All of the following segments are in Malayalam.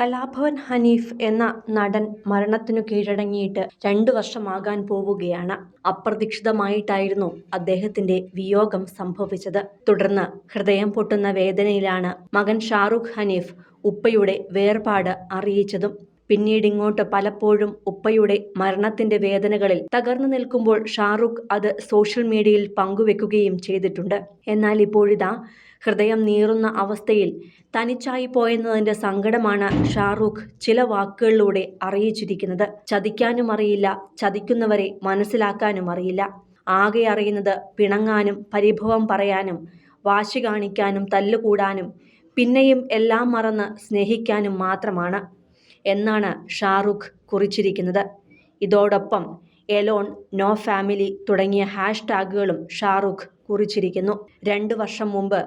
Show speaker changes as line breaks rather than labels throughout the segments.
കലാഭവൻ ഹനീഫ് എന്ന നടൻ മരണത്തിനു കീഴടങ്ങിയിട്ട് രണ്ടു വർഷമാകാൻ പോവുകയാണ്. അപ്രതീക്ഷിതമായിട്ടായിരുന്നു അദ്ദേഹത്തിന്റെ വിയോഗം സംഭവിച്ചത്. തുടർന്ന് ഹൃദയം പൊട്ടുന്ന വേദനയിലാണ് മകൻ ഷാറുഖ് ഹനീഫ് ഉപ്പയുടെ വേർപാട് അറിയിച്ചതും പിന്നീടിങ്ങോട്ട് പലപ്പോഴും ഉപ്പയുടെ മരണത്തിന്റെ വേദനകളിൽ തകർന്നു നിൽക്കുമ്പോൾ ഷാറുഖ് അത് സോഷ്യൽ മീഡിയയിൽ പങ്കുവെക്കുകയും ചെയ്തിട്ടുണ്ട്. എന്നാൽ ഇപ്പോഴിതാ ഹൃദയം നീറുന്ന അവസ്ഥയിൽ തനിച്ചായി പോയെന്നതിന്റെ സങ്കടമാണ് ഷാറൂഖ് ചില വാക്കുകളിലൂടെ അറിയിച്ചിരിക്കുന്നത്. ചതിക്കാനും അറിയില്ല ചതിക്കുന്നവരെ മനസ്സിലാക്കാനും അറിയില്ല. ആകെ അറിയുന്നത് പിണങ്ങാനും പരിഭവം പറയാനും വാശി കാണിക്കാനും തല്ലുകൂടാനും പിന്നെയും എല്ലാം മറന്ന് സ്നേഹിക്കാനും മാത്രമാണ്. എന്നാണ് ഷാറുഖ് കുറിച്ചിരിക്കുന്നത്. ഇതോടൊപ്പം എലോൺ നോ ഫാമിലി തുടങ്ങിയ ഹാഷ് ടാഗുകളും ഷാറൂഖ് കുറിച്ചിരിക്കുന്നു. രണ്ട് വർഷം മുമ്പ്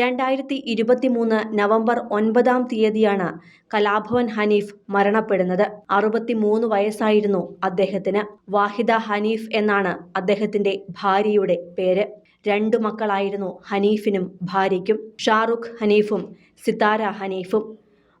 രണ്ടായിരത്തി ഇരുപത്തി മൂന്ന് നവംബർ ഒൻപതാം തീയതിയാണ് കലാഭവൻ ഹനീഫ് മരണപ്പെടുന്നത്. അറുപത്തിമൂന്ന് വയസ്സായിരുന്നു അദ്ദേഹത്തിന്. വാഹിദ ഹനീഫ് എന്നാണ് അദ്ദേഹത്തിന്റെ ഭാര്യയുടെ പേര്. രണ്ടു മക്കളായിരുന്നു ഹനീഫിനും ഭാര്യയ്ക്കും. ഷാറുഖ് ഹനീഫും സിതാര ഹനീഫും.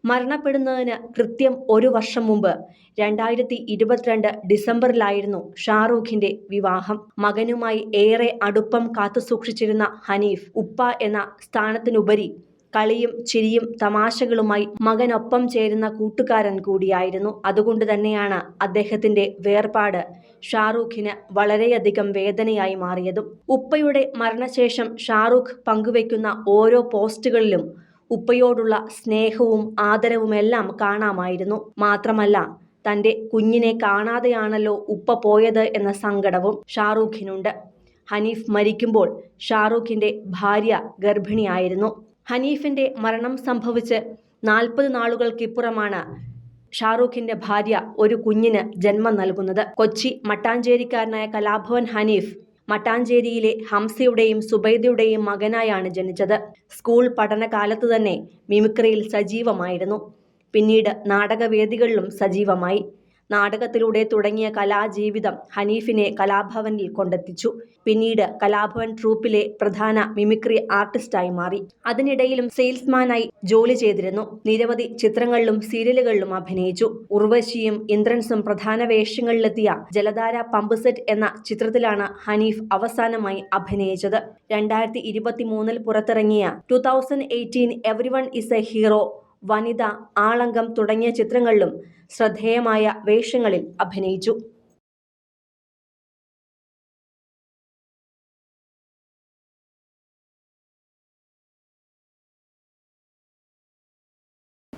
മരണപ്പെടുന്നതിന് കൃത്യം ഒരു വർഷം മുമ്പ് രണ്ടായിരത്തി ഇരുപത്തിരണ്ട് ഡിസംബറിലായിരുന്നു ഷാറൂഖിന്റെ വിവാഹം. മകനുമായി ഏറെ അടുപ്പം കാത്തുസൂക്ഷിച്ചിരുന്ന ഹനീഫ് ഉപ്പ എന്ന സ്ഥാനത്തിനുപരി കളിയും ചിരിയും തമാശകളുമായി മകനൊപ്പം ചേരുന്ന കൂട്ടുകാരൻ കൂടിയായിരുന്നു. അതുകൊണ്ട് തന്നെയാണ് അദ്ദേഹത്തിന്റെ വേർപാട് ഷാറൂഖിന് വളരെയധികം വേദനയായി മാറിയതും. ഉപ്പയുടെ മരണശേഷം ഷാറൂഖ് പങ്കുവയ്ക്കുന്ന ഓരോ പോസ്റ്റുകളിലും ഉപ്പയോടുള്ള സ്നേഹവും ആദരവുമെല്ലാം കാണാമായിരുന്നു. മാത്രമല്ല തന്റെ കുഞ്ഞിനെ കാണാതെയാണല്ലോ ഉപ്പ പോയത് എന്ന സങ്കടവും ഷാറൂഖിനുണ്ട്. ഹനീഫ് മരിക്കുമ്പോൾ ഷാറൂഖിന്റെ ഭാര്യ ഗർഭിണിയായിരുന്നു. ഹനീഫിന്റെ മരണം സംഭവിച്ച് നാൽപ്പത് നാളുകൾക്കിപ്പുറമാണ് ഷാറൂഖിന്റെ ഭാര്യ ഒരു കുഞ്ഞിന് ജന്മം നൽകുന്നത്. കൊച്ചി മട്ടാഞ്ചേരിക്കാരനായ കലാഭവൻ ഹനീഫ് മട്ടാഞ്ചേരിയിലെ ഹംസയുടെയും സുബൈദയുടെയും മകനായാണ് ജനിച്ചത്. സ്കൂൾ പഠനകാലത്ത് തന്നെ മിമിക്രിയിൽ സജീവമായിരുന്നു. പിന്നീട് നാടകവേദികളിലും സജീവമായി. നാടകത്തിലൂടെ തുടങ്ങിയ കലാജീവിതം ഹനീഫിനെ കലാഭവനിൽ കൊണ്ടെത്തിച്ചു. പിന്നീട് കലാഭവൻ ട്രൂപ്പിലെ പ്രധാന മിമിക്രി ആർട്ടിസ്റ്റായി മാറി. അതിനിടയിലും സെയിൽസ്മാനായി ജോലി ചെയ്തിരുന്നു. നിരവധി ചിത്രങ്ങളിലും സീരിയലുകളിലും അഭിനയിച്ചു. ഉർവശിയും ഇന്ദ്രൻസും പ്രധാന വേഷങ്ങളിലെത്തിയ ജലധാര പമ്പ് സെറ്റ് എന്ന ചിത്രത്തിലാണ് ഹനീഫ് അവസാനമായി അഭിനയിച്ചത്. രണ്ടായിരത്തി ഇരുപത്തി മൂന്നിൽ പുറത്തിറങ്ങിയ two thousand eighteen every one is a hero Vanitha Aalankam തുടങ്ങിയ ചിത്രങ്ങളിലും ശ്രദ്ധേയമായ വേഷങ്ങളിൽ അഭിനയിച്ചു.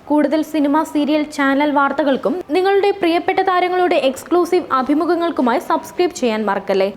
കൂടുതൽ സിനിമ സീരിയൽ ചാനൽ വാർത്തകൾക്കും നിങ്ങളുടെ പ്രിയപ്പെട്ട താരങ്ങളുടെ എക്സ്ക്ലൂസീവ് അഭിമുഖങ്ങൾക്കുമായി സബ്സ്ക്രൈബ് ചെയ്യാൻ മറക്കല്ലേ?